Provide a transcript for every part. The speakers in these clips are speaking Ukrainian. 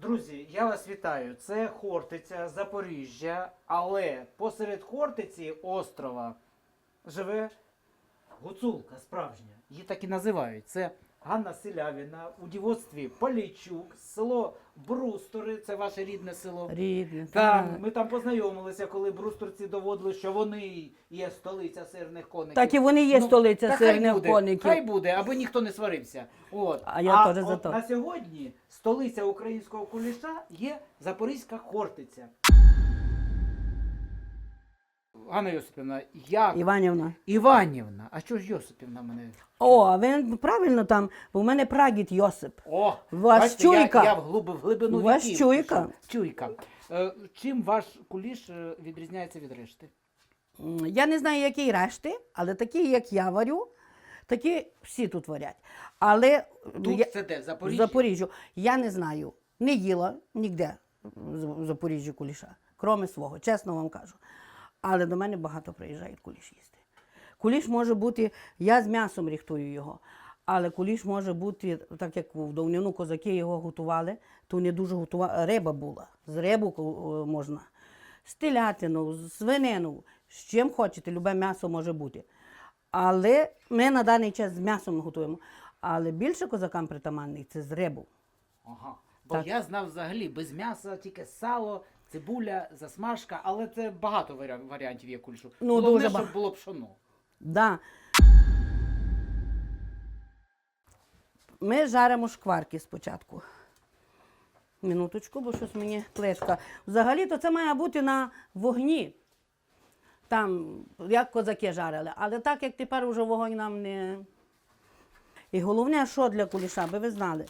Друзі, я вас вітаю. Це Хортиця, Запоріжжя, але посеред Хортиці острова живе гуцулка справжня. Її так і називають. Це Ганна Селявіна у дівоцтві Полійчук, село Брустори, це ваше рідне село. Рідне. Там, так. ми там познайомилися, коли брусторці доводили, що вони є столиця сирних коників. Так і вони є Ну, столиця сирних буде, коників. Хай буде, аби ніхто не сварився. От. А я за от на сьогодні столиця українського куліша є Запорізька Хортиця. Ганна Йосипівна, як Іванівна. Іванівна, а що ж Йосипівна мене? О, а ви правильно там, бо в мене прагіт Йосип. О, Вас бачите, чуйка. Я, я в, глиб, в глибину Вас віків чуйка. пішов. Чуйка. Е, чим ваш куліш е, відрізняється від решти? М, Я не знаю, який решти, але такі, як я варю, такі всі тут варять. Але Тут я, це де? В в Запоріжжі? Запоріжжю я не знаю, не їла ніде в Запоріжжі куліша, кроме свого, чесно вам кажу. Але до мене багато приїжджають куліш їсти. Куліш може бути, я з м'ясом ріхтую його, але куліш може бути, так як в давнину козаки його готували, то не дуже готували, риба була. З рибу можна. З телятину, з свинину, з чим хочете, любе м'ясо може бути. Але ми на даний час з м'ясом готуємо. Але більше козакам притаманний це з рибу. Ага. Bо Так. я знав взагалі без м'яса, тільки сало, цибуля, засмажка, але це багато варіа- варіантів є кульшу. Ну, Головне, дуже щоб було пшоно. Да. Ми жаримо шкварки спочатку. Минуточку, бо щось мені плитка. Взагалі-то це має бути на вогні. Там, як козаки жарили. Але так як тепер уже вогонь нам не. І головне, що для куліша, би ви знали.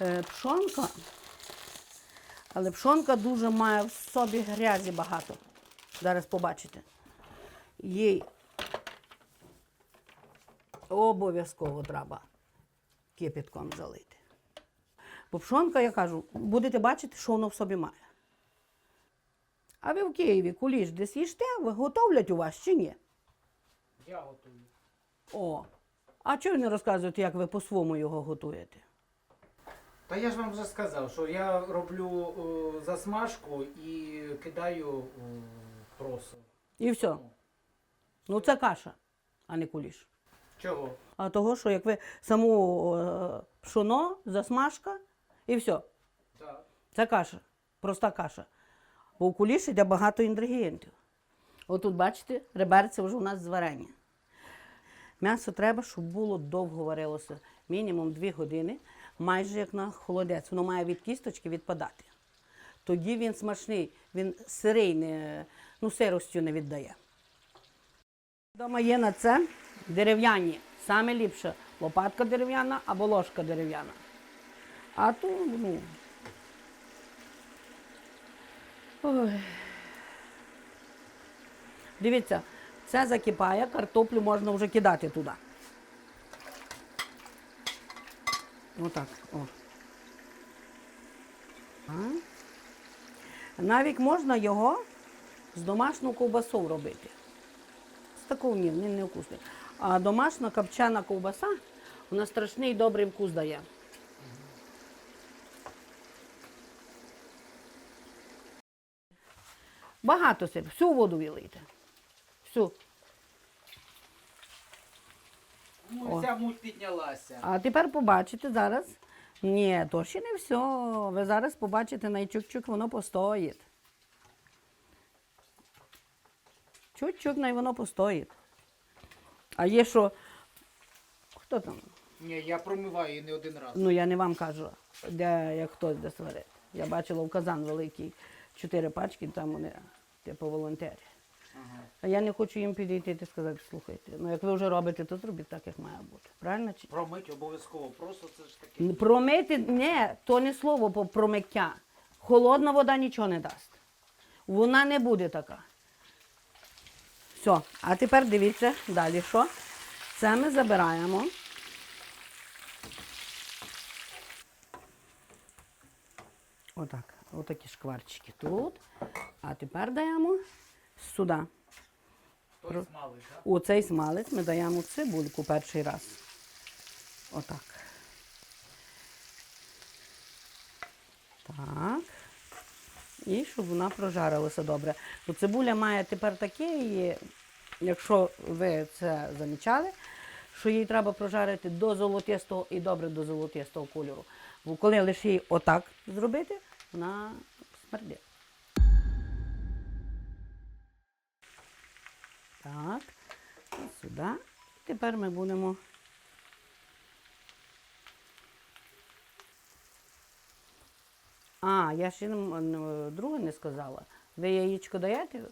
Е, Пшонка. Але пшонка дуже має в собі грязі багато. Зараз побачите. Їй обов'язково треба кипятком залити. Бо пшонка, я кажу, будете бачити, що воно в собі має. А ви в Києві куліш десь їжте, ви готовлять у вас чи ні? Я готую. О. А чого ви не розказуєте, як ви по-своєму його готуєте? Та я ж вам вже сказав, що я роблю е, засмажку і кидаю е, просо. І все. Ну це каша, а не куліш. Чого? А того, що як ви саму е, пшоно, засмажка і все. Так. Це каша, проста каша. Бо у куліші йде багато інгредієнтів. Отут, бачите, реберце вже у нас зварені. М'ясо треба, щоб було довго варилося, мінімум 2 години, майже як на холодець. Воно має від кісточки відпадати. Тоді він смачний, він сирий, не, ну, сиростю не віддає. Дома є на це дерев'яні. Саме ліпше лопатка дерев'яна або ложка дерев'яна. А то, ну. Ой. Дивіться, це закипає, картоплю можна вже кидати туди. Отак. О. А? Навіть можна його з домашньою ковбасою робити. З такого ні, він не вкусний. А домашня копчана ковбаса, вона страшний добрий вкус дає. Багато сир, всю воду вилийте. Всю. Ну, О. ця муть піднялася. А тепер побачите зараз. Ні, то ще не все. Ви зараз побачите на чук-чук, воно постоїть. Чук-чук, най воно постоїть. А є що. Хто там? Ні, я промиваю її не один раз. Ну, я не вам кажу, де як хтось де сварить. Я бачила в казан великий, чотири пачки, там вони, типу, волонтери. А я не хочу їм підійти і сказати, слухайте, ну як ви вже робите, то зробіть так, як має бути. Правильно? чи? Промить обов'язково. Просто це ж таке. Промити, ні, то не слово по промиття. Холодна вода нічого не дасть. Вона не буде така. Все, а тепер дивіться далі, що? Це ми забираємо. Отак, отакі шкварчики тут. А тепер даємо сюди. Той так? У цей смалець ми даємо цибульку перший раз. Отак. Так. І щоб вона прожарилася добре. Бо цибуля має тепер таке, якщо ви це замічали, що її треба прожарити до золотистого і добре до золотистого кольору. Бо коли лише її отак зробити, вона смердить. Так, сюди. Тепер ми будемо. А, я ще друге не сказала. Ви яєчко даєте?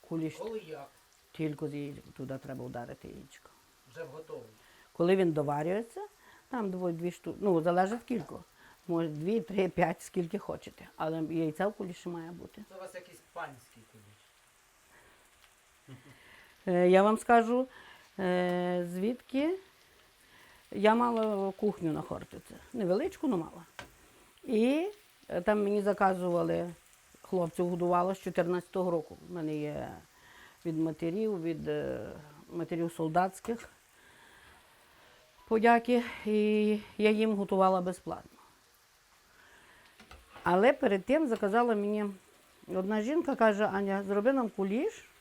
Куліш Коли як? тільки з яєчко, туди треба вдарити яєчко. Вже готовий. Коли він доварюється, там дві, дві штуки, ну, залежить кілько. Може, дві, три, п'ять, скільки хочете. Але яйця в куліші має бути. Це у вас якийсь панський куліш. Е, Я вам скажу, е, звідки я мала кухню на Хортиці. Невеличку, але мала. І е, там мені заказували, хлопців годувало з 14-го року. У мене є від матерів, від матерів солдатських подяки, і я їм готувала безплатно. Але перед тим заказала мені одна жінка, каже, Аня, зроби нам куліш.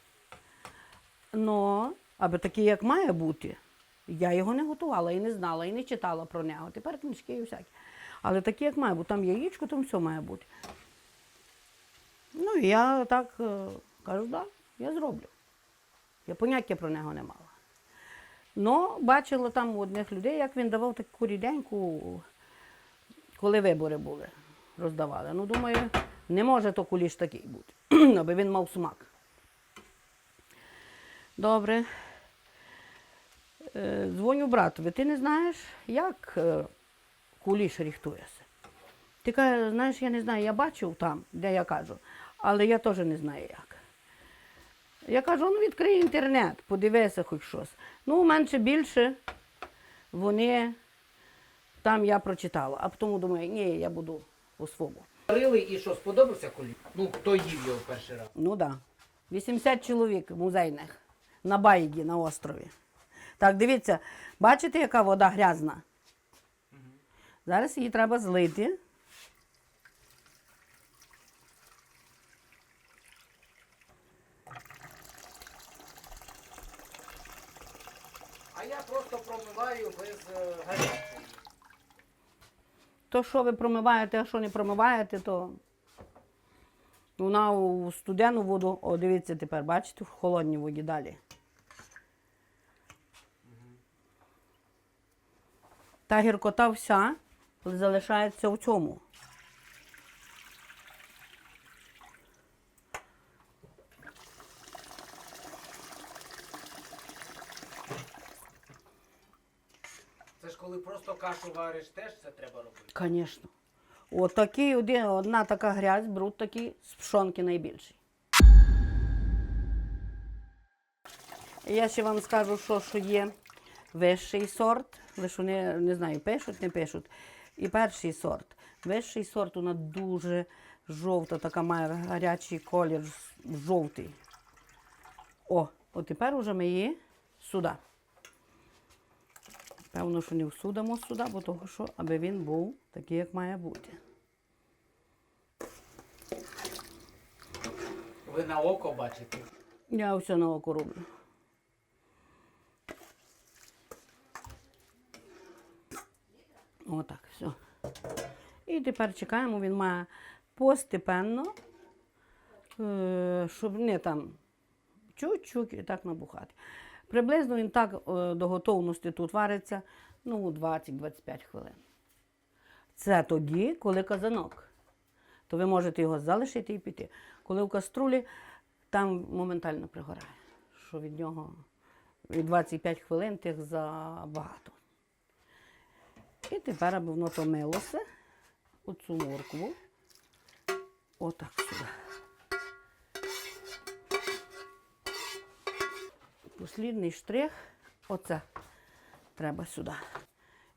Ну, аби такий, як має бути. Я його не готувала і не знала, і не читала про нього. Тепер книжки і всякі. Але такий, як має бути, там яєчко, там все має бути. Ну, я так е, кажу, да, я зроблю. Я поняття про нього не мала. Ну, бачила там у одних людей, як він давав таку ріденьку, коли вибори були, роздавали. Ну, думаю, не може то куліш такий бути, аби він мав смак. Добре. Е, Дзвоню братові. Ти не знаєш, як е, куліш ріхтується? Ти каже, знаєш, я не знаю, я бачив там, де я кажу, але я теж не знаю як. Я кажу, ну відкрий інтернет, подивися хоч щось. Ну, менше більше вони там я прочитала, а потім думаю, ні, я буду по-своєму. Варили і що, сподобався куліш? Ну, хто їв його перший раз? Ну так. Да. 80 чоловік музейних на Байді, на острові. Так, дивіться, бачите, яка вода грязна? Зараз її треба злити. А я просто промиваю без е, гарячої. То, що ви промиваєте, а що не промиваєте, то вона у студену воду, о, дивіться тепер, бачите, в холодній воді далі. Та гіркота вся залишається в цьому. Це ж коли просто кашу вариш, теж це треба робити. Звісно. От такий один, одна така грязь, бруд такий з пшонки найбільший. Я ще вам скажу, що, що є вищий сорт. Лише вони не знаю, пишуть, не пишуть. І перший сорт. Вищий сорт, вона дуже жовта, така має гарячий колір, жовтий. О, от тепер уже ми її сюди. Певно, що не всудамо сюди, бо того, що аби він був такий, як має бути. Ви на око бачите. Я все на око роблю. Отак, все. І тепер чекаємо, він має постепенно, е, щоб не там чуть-чуть і так набухати. Приблизно він так е, до готовності тут вариться ну, 20-25 хвилин. Це тоді, коли казанок. То ви можете його залишити і піти. Коли в каструлі, там моментально пригорає, що від нього від 25 хвилин тих забагато. І тепер, аби воно томилося оцю моркву, отак сюди. Послідний штрих, оце треба сюди.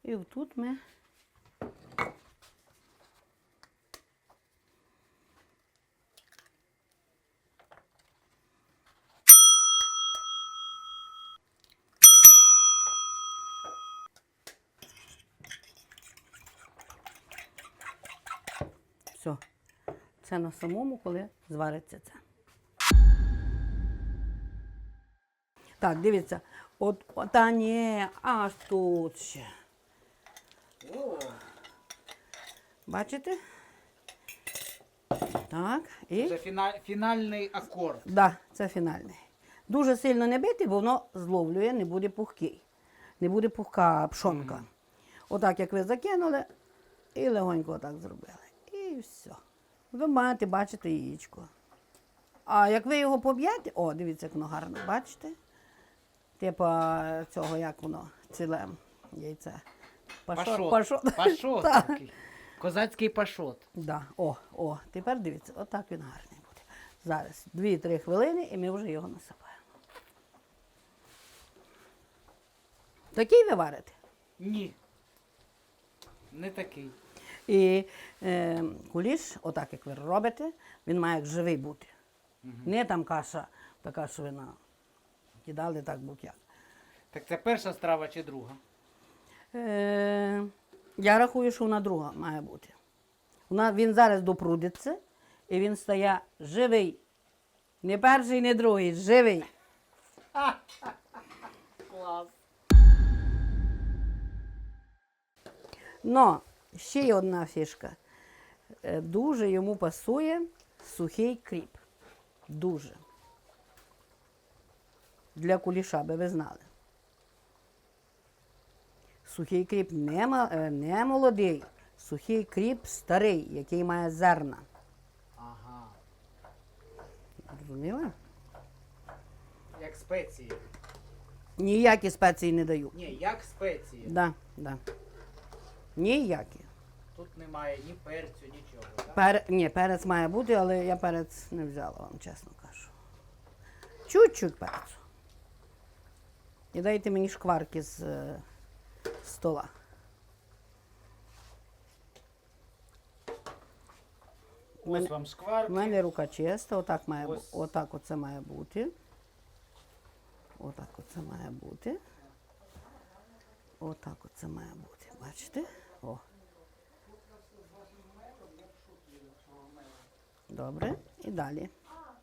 І отут ми Все. Це на самому, коли звариться це. Так, дивіться. От, та ні, аж тут ще. О, Бачите? Так, і. це фіна- фінальний акорд. Да, це фінальний. Дуже сильно не бити, бо воно зловлює, не буде пухкий. Не буде пухка пшонка. Отак, як ви закинули, і легонько отак зробили. І все. Ви маєте бачити яєчко. А як ви його поб'єте, о, дивіться, як воно гарно, бачите? Типа цього, як воно, ціле яйце. Пашот. пашот. Пашот Так. такий. Козацький пашот. Да. О, о, тепер дивіться, отак він гарний буде. Зараз 2-3 хвилини і ми вже його насипаємо. Такий ви варите. Ні. Не такий. І е, куліш, отак як ви робите, він має як живий бути. Не там каша, така, що ви на кидали так букяк. Так це перша страва чи друга? Е, я рахую, що вона друга має бути. Вона, він зараз допрудиться і він стає живий. Не перший, не другий, живий. Клас. Но ще є одна фішка. Е, Дуже йому пасує сухий кріп. Дуже. Для куліша, би ви знали. Сухий кріп не, е, не молодий, сухий кріп старий, який має зерна. Ага. Розуміли? Як спеції. Ніякі спеції не даю. Ні, як спеції. Да, да. Ніякі. Тут немає ні перцю, нічого. Так? Пер... Ні, перець має бути, але я перець не взяла вам, чесно кажу. Чуть-чуть перцю. І дайте мені шкварки з е, стола. Ось мене, вам у мене рука чиста, отак має бу- Ось. отак оце має бути. Отак оце має бути. Отак оце має бути. Бачите? О. Добре. І далі.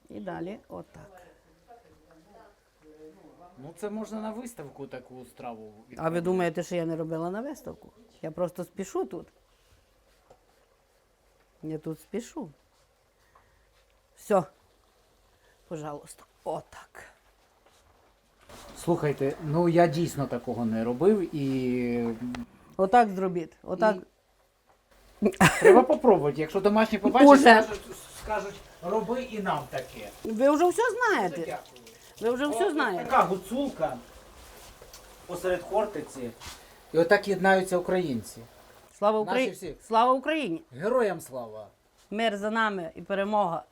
І далі отак. Ну це можна на виставку таку страву. А ви думаєте, що я не робила на виставку? Я просто спішу тут. Я тут спішу. Все. Пожалуйста. Отак. Слухайте, ну я дійсно такого не робив і Отак зробіть. Отак. треба попробувати. Якщо домашні побачать, Уже. скажуть, скажуть, роби і нам таке. Ви вже все знаєте. дякую. Ви вже все знаєте. Така гуцулка посеред Хортиці. І отак єднаються українці. Слава Наші Україні! всі. Слава Україні! Героям слава! Мир за нами і перемога.